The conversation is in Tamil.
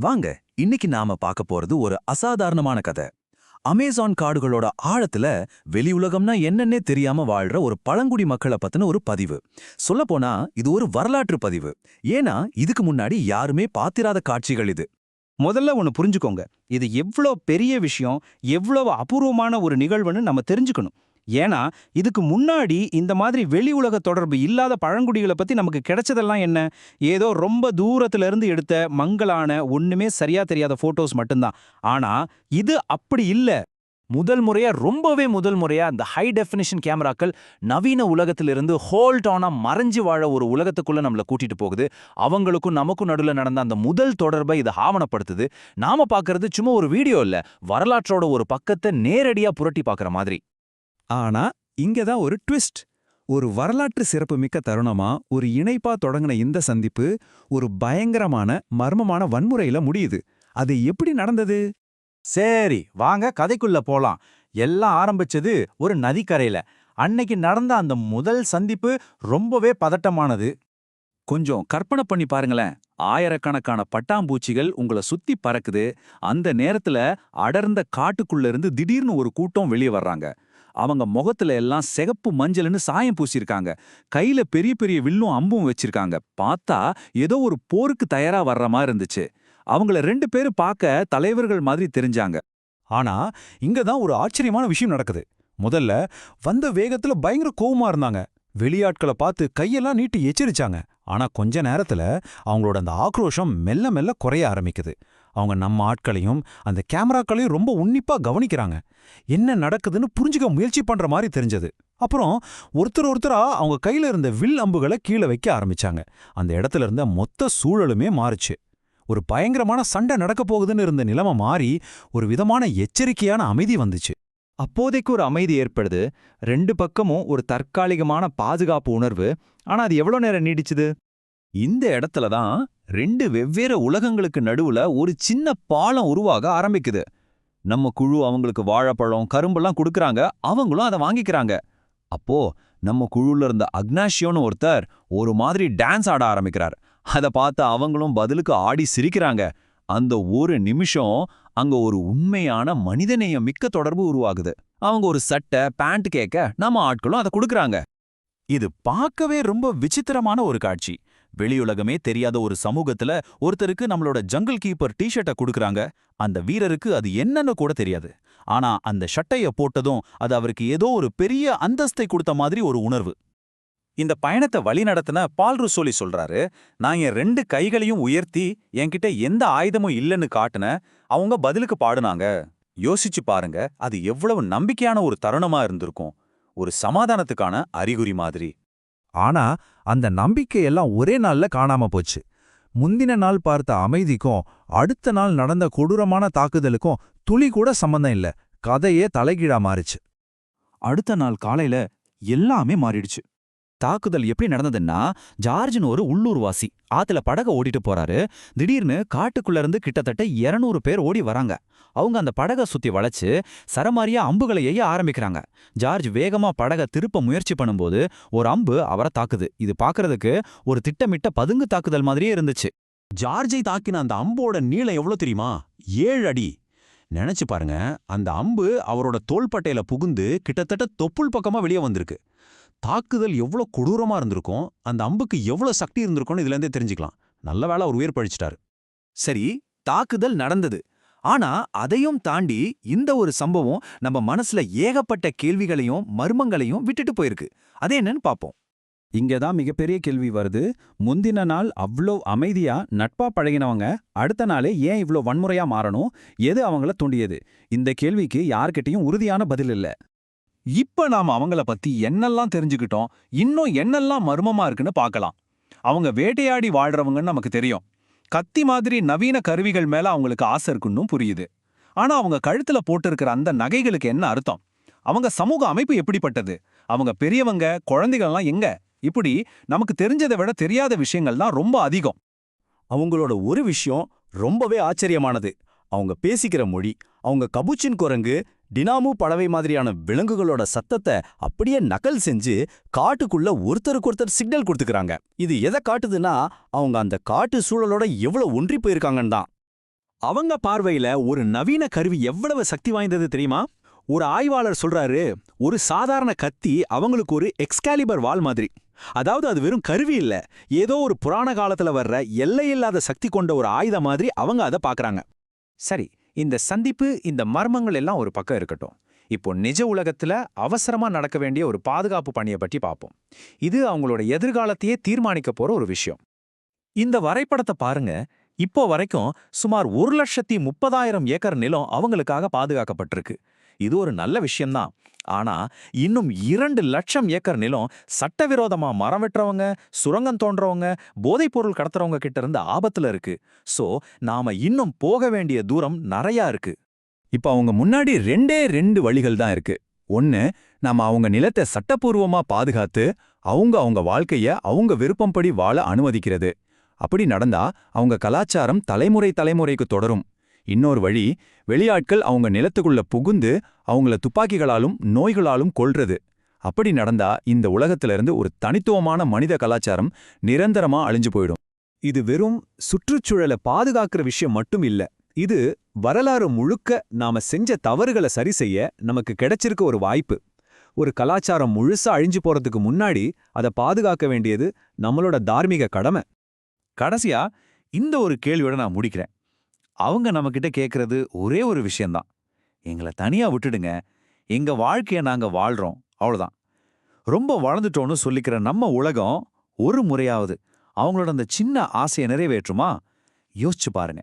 வாங்க இன்னைக்கு நாம பார்க்க போறது ஒரு அசாதாரணமான கதை. அமேசான் காடுகளோட ஆழத்துல வெளி உலகம்னா என்னன்னே தெரியாம வாழ்ற ஒரு பழங்குடி மக்களை பத்தின ஒரு பதிவு. சொல்லப்போனா இது ஒரு வரலாற்று பதிவு. ஏன்னா இதுக்கு முன்னாடி யாருமே பாத்திராத காட்சிகள் இது. முதல்ல ஒன்று புரிஞ்சுக்கோங்க. இது எவ்வளோ பெரிய விஷயம் எவ்வளவு அபூர்வமான ஒரு நிகழ்வுன்னு நம்ம தெரிஞ்சுக்கணும். ஏன்னா இதுக்கு முன்னாடி இந்த மாதிரி வெளி உலக தொடர்பு இல்லாத பழங்குடிகளை பத்தி நமக்கு கிடைச்சதெல்லாம் என்ன? ஏதோ ரொம்ப தூரத்துல இருந்து எடுத்த மங்களான ஒண்ணுமே சரியா தெரியாத ஃபோட்டோஸ் மட்டும்தான். ஆனா இது அப்படி இல்ல. முதல் முறையா ரொம்பவே முதல் முறையா அந்த ஹை டெஃபினிஷன் கேமராக்கள் நவீன உலகத்திலிருந்து ஹோல்ட் ஆனா மறைஞ்சு வாழ ஒரு உலகத்துக்குள்ள நம்மள கூட்டிகிட்டு போகுது. அவங்களுக்கும் நமக்கும் நடுவில் நடந்த அந்த முதல் தொடர்பை இது ஆவணப்படுத்துது. நாம பார்க்கறது சும்மா ஒரு வீடியோ இல்லை. வரலாற்றோட ஒரு பக்கத்தை நேரடியா புரட்டி பார்க்குற மாதிரி. ஆனா இங்க தான் ஒரு ட்விஸ்ட் ஒரு வரலாற்று சிறப்புமிக்க தருணமா ஒரு இணைப்பா தொடங்கின இந்த சந்திப்பு ஒரு பயங்கரமான மர்மமான வன்முறையில முடியுது. அது எப்படி நடந்தது? சரி வாங்க கதைக்குள்ள போலாம். எல்லாம் ஆரம்பிச்சது ஒரு நதிக்கரையில. அன்னைக்கு நடந்த அந்த முதல் சந்திப்பு ரொம்பவே பதட்டமானது. கொஞ்சம் கற்பனை பண்ணி பாருங்களேன். ஆயிரக்கணக்கான பட்டாம்பூச்சிகள் உங்கள சுத்தி பறக்குது. அந்த நேரத்துல அடர்ந்த காட்டுக்குள்ள இருந்து திடீர்னு ஒரு கூட்டம் வெளியே வர்றாங்க. அவங்க முகத்துல எல்லாம் சிகப்பு மஞ்சள்னு சாயம் பூசியிருக்காங்க கையில பெரிய பெரிய வில்லும் அம்பும் வச்சிருக்காங்க. பார்த்தா ஏதோ ஒரு போருக்கு தயாரா வர்ற மாதிரி இருந்துச்சு. அவங்கள ரெண்டு பேரும் பார்க்க தலைவர்கள் மாதிரி தெரிஞ்சாங்க. ஆனா இங்க தான் ஒரு ஆச்சரியமான விஷயம் நடக்குது. முதல்ல வந்த வேகத்துல பயங்கர கோவமா இருந்தாங்க. வெளியாட்களை பார்த்து கையெல்லாம் நீட்டி எச்சரிச்சாங்க. ஆனா கொஞ்ச நேரத்துல அவங்களோட அந்த ஆக்ரோஷம் மெல்ல மெல்ல குறைய ஆரம்பிக்குது. அவங்க நம்ம ஆட்களையும் அந்த கேமராக்களையும் ரொம்ப உன்னிப்பா கவனிக்கிறாங்க. என்ன நடக்குதுன்னு புரிஞ்சுக்க முயற்சி பண்ற மாதிரி தெரிஞ்சது. அப்புறம் ஒருத்தர் ஒருத்தரா அவங்க கையில இருந்த வில் அம்புகளை கீழே வைக்க ஆரம்பிச்சாங்க. அந்த இடத்துல இருந்த மொத்த சூழலுமே மாறுச்சு. ஒரு பயங்கரமான சண்டை நடக்க போகுதுன்னு இருந்த நிலைமை மாறி ஒரு விதமான எச்சரிக்கையான அமைதி வந்துச்சு. அப்போதைக்கு ஒரு அமைதி ஏற்படுது. ரெண்டு பக்கமும் ஒரு தற்காலிகமான பாதுகாப்பு உணர்வு. ஆனா அது எவ்வளோ நேரம் நீடிச்சுது? இந்த இடத்துல தான் ரெண்டு வெவ்வேறு உலகங்களுக்கு நடுவுல ஒரு சின்ன பாலம் உருவாக ஆரம்பிக்குது. நம்ம குழு அவங்களுக்கு வாழைப்பழம் கரும்பெல்லாம் கொடுக்கறாங்க. அவங்களும் அதை வாங்கிக்கிறாங்க. அப்போ நம்ம குழுல இருந்த அக்னாஷியோன்னு ஒருத்தர் ஒரு மாதிரி டான்ஸ் ஆட ஆரம்பிக்கிறார். அதை பார்த்து அவங்களும் பதிலுக்கு ஆடி சிரிக்கிறாங்க. அந்த ஒரு நிமிஷம் அங்க ஒரு உண்மையான மனிதநேயம் மிக்க தொடர்பு உருவாகுது. அவங்க ஒரு சட்டை பேண்ட் கேட்க நம்ம ஆட்களும் அதை கொடுக்கறாங்க. இது பார்க்கவே ரொம்ப விசித்திரமான ஒரு காட்சி. வெளியுலகமே தெரியாத ஒரு சமூகத்துல ஒருத்தருக்கு நம்மளோட ஜங்கிள் கீப்பர் டிஷர்ட்டை கொடுக்குறாங்க. அந்த வீரருக்கு அது என்னன்னு கூட தெரியாது. ஆனா அந்த ஷட்டையை போட்டதும் அது அவருக்கு ஏதோ ஒரு பெரிய அந்தஸ்தை கொடுத்த மாதிரி ஒரு உணர்வு. இந்த பயணத்தை வழி நடத்தின பால் ருசோலி சொல்றாரு நான் என் ரெண்டு கைகளையும் உயர்த்தி என்கிட்ட எந்த ஆயுதமும் இல்லைன்னு காட்டுன அவங்க பதிலுக்கு பாடுனாங்க. யோசிச்சு பாருங்க அது எவ்வளவு நம்பிக்கையான ஒரு தருணமா இருந்திருக்கும். ஒரு சமாதானத்துக்கான அறிகுறி மாதிரி. ஆனா அந்த நம்பிக்கையெல்லாம் ஒரே நாள்ல காணாம போச்சு. முந்தின நாள் பார்த்த அமைதிக்கும் அடுத்த நாள் நடந்த கொடூரமான தாக்குதலுக்கும் துளி கூட சம்பந்தம் இல்ல. கதையே தலைகீழா மாறுச்சு. அடுத்த நாள் காலையில எல்லாமே மாறிடுச்சு. தாக்குதல் எப்படி நடந்ததுன்னா ஜார்ஜ்னு ஒரு உள்ளூர்வாசி ஆத்துல படக ஓடிட்டு போறாரு. திடீர்னு காட்டுக்குள்ள இருந்து கிட்டத்தட்ட 200 பேர் ஓடி வராங்க. அவங்க அந்த படக சுத்தி வளைச்சு சரமாரியா அம்புகளை எய்ய ஆரம்பிக்கிறாங்க. ஜார்ஜ் வேகமா படகை திருப்ப முயற்சி பண்ணும்போது ஒரு அம்பு அவரை தாக்குது. இது பாக்குறதுக்கு ஒரு திட்டமிட்ட பதுங்கு தாக்குதல் மாதிரியே இருந்துச்சு. ஜார்ஜை தாக்கின அந்த அம்போட நீளம் எவ்வளோ தெரியுமா? ஏழு அடி. நினைச்சு பாருங்க அந்த அம்பு அவரோட தோள்பட்டையில புகுந்து கிட்டத்தட்ட தொப்புள் பக்கமா வெளியே வந்திருக்கு. தாக்குதல் எவ்வளோ கொடூரமா இருந்திருக்கும் அந்த அம்புக்கு எவ்வளோ சக்தி இருந்திருக்கும்னு இதுல இருந்தே தெரிஞ்சுக்கலாம். நல்ல வேளை அவர் உயிர் பழிச்சிட்டாரு. சரி தாக்குதல் நடந்தது. ஆனா அதையும் தாண்டி இந்த ஒரு சம்பவம் நம்ம மனசுல ஏகப்பட்ட கேள்விகளையும் மர்மங்களையும் விட்டுட்டு போயிருக்கு. அது என்னன்னு பாப்போம். இங்க தான் மிகப்பெரிய கேள்வி வருது. முந்தின நாள் அவ்வளோ அமைதியா நட்பா பழகினவங்க அடுத்த நாளே ஏன் இவ்ளோ வன்முறையா மாறணும்? எது அவங்கள தூண்டியது? இந்த கேள்விக்கு யார்கிட்டயும் உறுதியான பதில் இல்லை. இப்ப நாம அவங்கள பத்தி என்னெல்லாம் தெரிஞ்சுக்கிட்டோம் இன்னும் என்னெல்லாம் மர்மமா இருக்குன்னு பார்க்கலாம். அவங்க வேட்டையாடி வாழ்றவங்கன்னு நமக்கு தெரியும். கத்தி மாதிரி நவீன கருவிகள் மேல அவங்களுக்கு ஆசை இருக்குன்னு புரியுது. ஆனா அவங்க கழுத்துல போட்டிருக்கிற அந்த நகைகளுக்கு என்ன அர்த்தம்? அவங்க சமூக அமைப்பு எப்படிப்பட்டது? அவங்க பெரியவங்க குழந்தைகள்லாம் எங்க? இப்படி நமக்கு தெரிஞ்சதை விட தெரியாத விஷயங்கள் தான் ரொம்ப அதிகம். அவங்களோட ஒரு விஷயம் ரொம்பவே ஆச்சரியமானது. அவங்க பேசிக்கிற மொழி அவங்க கபுச்சின் குரங்கு டினாமு பறவை மாதிரியான விலங்குகளோட சத்தத்தை அப்படியே நகல் செஞ்சு காட்டுக்குள்ள ஒருத்தருக்கொருத்தர் சிக்னல் கொடுத்துக்கிறாங்க. இது எதை காட்டுதுன்னா அவங்க அந்த காட்டு சூழலோட எவ்வளவு ஒன்றி போயிருக்காங்கன்னு தான். அவங்க பார்வையில ஒரு நவீன கருவி எவ்வளவு சக்தி வாய்ந்தது தெரியுமா? ஒரு ஆய்வாளர் சொல்றாரு ஒரு சாதாரண கத்தி அவங்களுக்கு ஒரு எக்ஸ்காலிபர் வால் மாதிரி. அதாவது அது வெறும் கருவி இல்ல ஏதோ ஒரு புராண காலத்துல வர்ற எல்லையில்லாத சக்தி கொண்ட ஒரு ஆயுதம் மாதிரி அவங்க அதை பாக்குறாங்க சரி இந்த சந்திப்பு இந்த மர்மங்கள் எல்லாம் ஒரு பக்கம் இருக்கட்டும். இப்போ நிஜ உலகத்துல அவசரமா நடக்க வேண்டிய ஒரு பாதுகாப்பு பணியை பற்றி பார்ப்போம் இது அவங்களோட எதிர்காலத்தையே தீர்மானிக்க போற ஒரு விஷயம். இந்த வரைபடத்தை பாருங்க. இப்போ வரைக்கும் சுமார் ஒரு லட்சத்தி முப்பதாயிரம் ஏக்கர் நிலம் அவங்களுக்காக பாதுகாக்கப்பட்டிருக்கு. இது ஒரு நல்ல விஷயம்தான். ஆனா இன்னும் இரண்டு லட்சம் ஏக்கர் நிலம் சட்டவிரோதமா மரம் வெட்டுறவங்க சுரங்கம் தோன்றவங்க போதைப் பொருள் கடத்துறவங்க கிட்ட இருந்து ஆபத்துல இருக்கு. சோ நாம இன்னும் போக வேண்டிய தூரம் நிறையா இருக்கு. இப்ப அவங்க முன்னாடி ரெண்டே ரெண்டு வழிகள் தான் இருக்கு. ஒன்னு நாம அவங்க நிலத்தை சட்டப்பூர்வமா பாதுகாத்து அவங்க அவங்க வாழ்க்கைய அவங்க விருப்பம்படி வாழ அனுமதிக்கிறது. அப்படி நடந்தா அவங்க கலாச்சாரம் தலைமுறை தலைமுறைக்கு தொடரும். இன்னொரு வழி வெளியாட்கள் அவங்க நிலத்துக்குள்ள புகுந்து அவங்கள துப்பாக்கிகளாலும் நோய்களாலும் கொல்றது. அப்படி நடந்தா இந்த உலகத்திலிருந்து ஒரு தனித்துவமான மனித கலாச்சாரம் நிரந்தரமா அழிஞ்சு போயிடும். இது வெறும் சுற்றுச்சூழலை பாதுகாக்கிற விஷயம் மட்டும் இல்ல இது வரலாறு முழுக்க நாம செஞ்ச தவறுகளை சரி செய்ய நமக்கு கிடைச்சிருக்க ஒரு வாய்ப்பு. ஒரு கலாச்சாரம் முழுசா அழிஞ்சு போறதுக்கு முன்னாடி அதை பாதுகாக்க வேண்டியது நம்மளோட தார்மீக கடமை. கடைசியா இந்த ஒரு கேள்வியோட நான் முடிக்கிறேன். அவங்க நம்மக்கிட்ட கேட்கறது ஒரே ஒரு விஷயம்தான். எங்களை தனியா விட்டுடுங்க. எங்க வாழ்க்கைய நாங்க வாழ்றோம். அவ்வளோதான் ரொம்ப வளர்ந்துட்டோன்னு சொல்லிக்கிற நம்ம உலகம் ஒரு முறையாவது அவங்களோட அந்த சின்ன ஆசையை நிறைவேற்றுமா? யோசிச்சு பாருங்க.